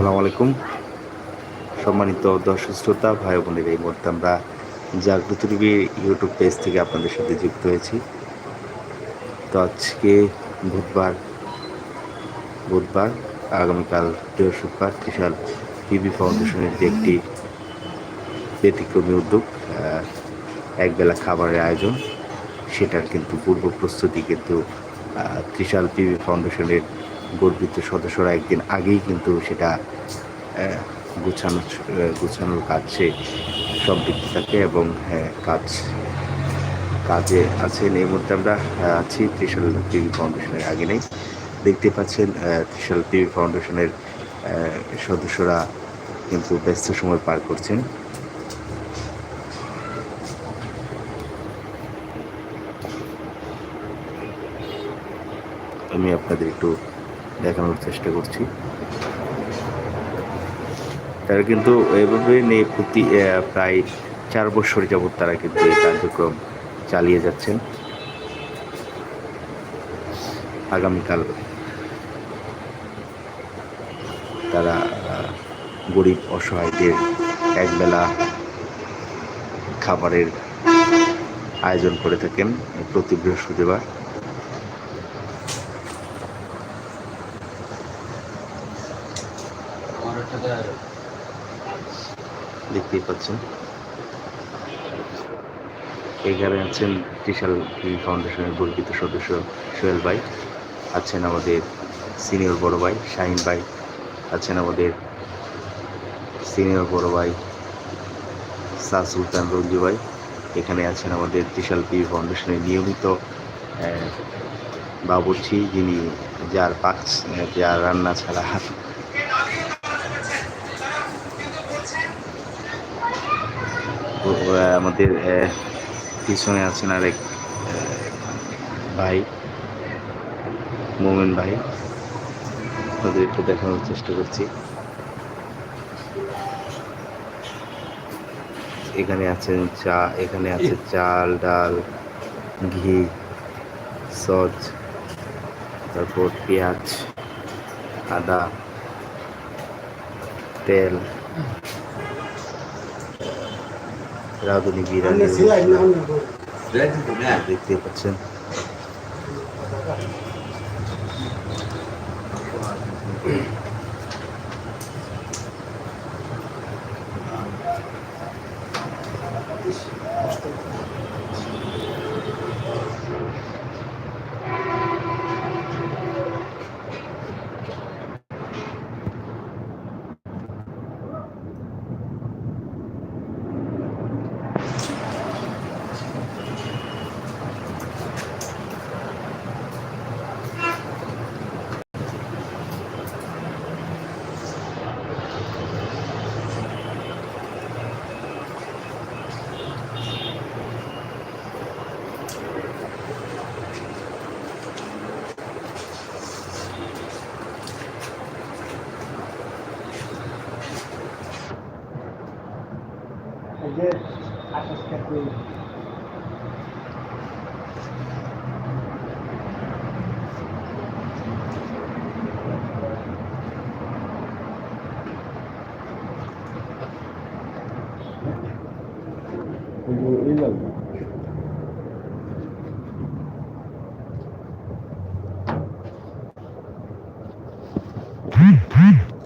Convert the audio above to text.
আসসালামু আলাইকুম। সম্মানিত দর্শক শ্রোতা, ভাই বোনের, এই মুহূর্তে আমরা জাগ্রত টিভি ইউটিউব পেজ থেকে আপনাদের সাথে যুক্ত হয়েছি। তো আজকে বুধবার বুধবার, আগামীকাল বৃহস্পতিবার বিশাল টিভি ফাউন্ডেশনের যে একটি ব্যতিক্রমী উদ্যোগ একবেলা খাবারের আয়োজন, সেটার কিন্তু পূর্ব প্রস্তুতি কিন্তু ত্রিশাল টিভি ফাউন্ডেশনের গর্বিত সদস্যরা একদিন আগেই কিন্তু সেটা গুছানো গুছানোর কাজে সম্পৃক্ত থাকে এবং কাজ, কাজে আছেন। এই মুহূর্তে আমরা আছি ত্রিশাল টিভি ফাউন্ডেশনের আগে নেই। দেখতে পাচ্ছেন ত্রিশাল টিভি ফাউন্ডেশনের সদস্যরা কিন্তু ব্যস্ত সময় পার করছেন। আমি আপনাদের একটু দেখানোর চেষ্টা করছি। তারা কিন্তু এভাবে নেই প্রতি প্রায় চার বছর যাবৎ তারা কিন্তু এই কার্যক্রম চালিয়ে যাচ্ছেন। আগামীকাল তারা গরিব অসহায়দের একবেলা খাবারের আয়োজন করে থাকেন প্রতি বৃহস্পতিবার। দেখতেই পাচ্ছেন। এখানে আছেন ত্রিশাল ফাউন্ডেশনের গর্বিত সদস্য সোহেল ভাই, আছেন আমাদের সিনিয়র বড় ভাই শাহিন ভাই, আছেন আমাদের সিনিয়র বড় ভাই শাহ সুলতান রঞ্জু ভাই, এখানে আছেন আমাদের ত্রিশাল টিভি ফাউন্ডেশনের নিয়মিত বাবুর্চি, যিনি যার পাক যার রান্না ছাড়া আমাদের পিছনে আছেন আরেক ভাই, মোমেন ভাই। আপনাদের একটু দেখানোর চেষ্টা করছি। এখানে আছেন চা, এখানে আছে চাল, ডাল, ঘি, সজ, তারপর পেঁয়াজ, আদা, তেল। রাঁধুনি বিরিয়ানি দেখতে পাচ্ছেন 이제 아까스 됐고요. 그리고 1년. Mm-hmm.